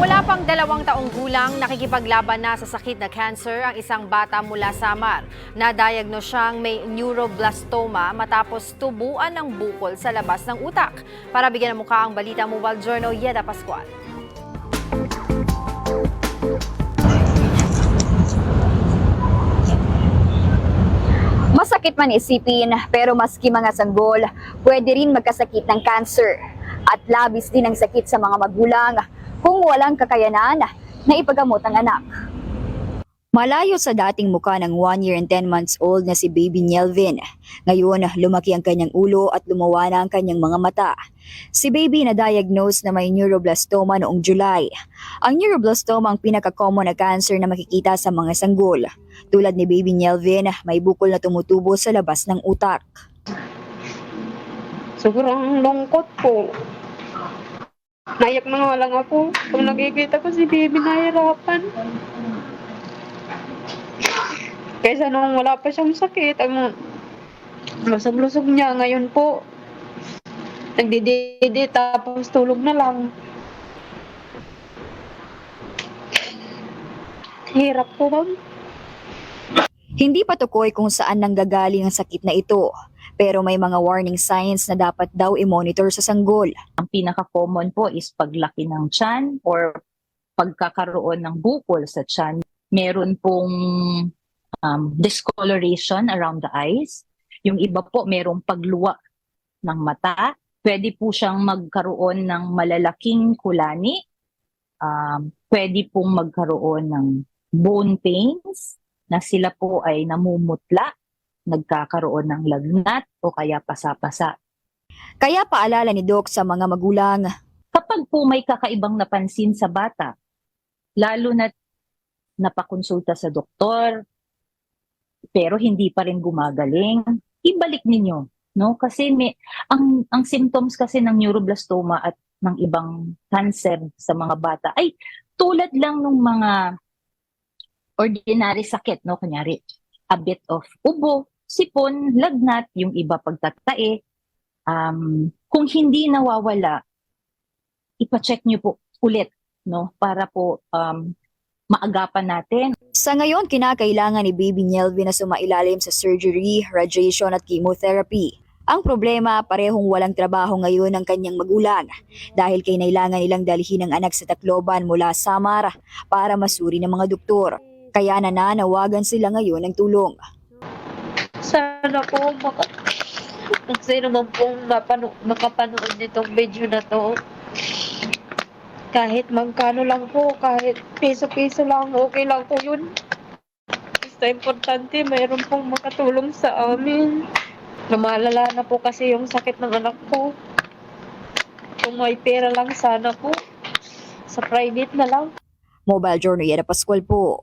Wala pang dalawang taong gulang, nakikipaglaban na sa sakit na cancer ang isang bata mula Samar. Nadiagnose siyang may neuroblastoma matapos tubuan ng bukol sa labas ng utak. Para bigyan ng mukha ang balita Mobile Journal, Yeda Pascual. Masakit man isipin, pero maski mga sanggol, pwede rin magkasakit ng cancer. At labis din ang sakit sa mga magulang kung walang kakayanan na ipagamot ang anak. Malayo sa dating muka ng 1 year and 10 months old na si baby Nielvin. Ngayon, lumaki ang kanyang ulo at lumawa na ang kanyang mga mata. Si baby na diagnose na may neuroblastoma noong July. Ang neuroblastoma ang pinaka-common na cancer na makikita sa mga sanggol. Tulad ni baby Nielvin, may bukol na tumutubo sa labas ng utak. Sobrang lungkot po. Nayak na nga lang ako. Pag nakikita ko si baby nahihirapan. Kaysa nung wala pa siyang sakit, ang lusog-lusog niya ngayon po. Nagdididi tapos tulog na lang. Hirap po ba? Hindi patukoy kung saan nanggagaling ang sakit na ito, pero may mga warning signs na dapat daw i-monitor sa sanggol. Ang pinaka-common po is paglaki ng tiyan or pagkakaroon ng bukol sa tiyan. Meron pong um, discoloration around the eyes. Yung iba po merong pagluwa ng mata. Pwede po siyang magkaroon ng malalaking kulani. Um, pwede pong magkaroon ng bone pains na sila po ay namumutla, nagkakaroon ng lagnat o kaya pasa-pasa. Kaya paalala ni Doc sa mga magulang, kapag po may kakaibang napansin sa bata, lalo na napakonsulta sa doktor, pero hindi pa rin gumagaling, ibalik ninyo. No? Kasi may, ang, ang symptoms kasi ng neuroblastoma at ng ibang cancer sa mga bata ay tulad lang ng mga ordinary sakit, no? Kunyari, a bit of ubo, sipon, lagnat, yung iba pagtatae. Um, kung hindi nawawala, ipacheck nyo po ulit, no? Para po um, maagapan natin. sa ngayon kinakailangan ni baby Nielvin na sumailalim sa surgery, radiation at chemotherapy. Ang problema, parehong walang trabaho ngayon ng kanyang magulang dahil kailangan nilang dalhin ang anak sa Tacloban mula Samar para masuri ng mga doktor. Kaya nananawagan sila ngayon ng tulong. Sana po maka... Kung sino man pong mapano... makapanood nitong video na to, kahit magkano lang po, kahit piso-piso lang, okay lang po yun. Basta importante, mayroon pong makatulong sa amin. Lumalala na po kasi yung sakit ng anak ko. Kung may pera lang sana po, sa private na lang. Mobile Journal Yeda Pascual po.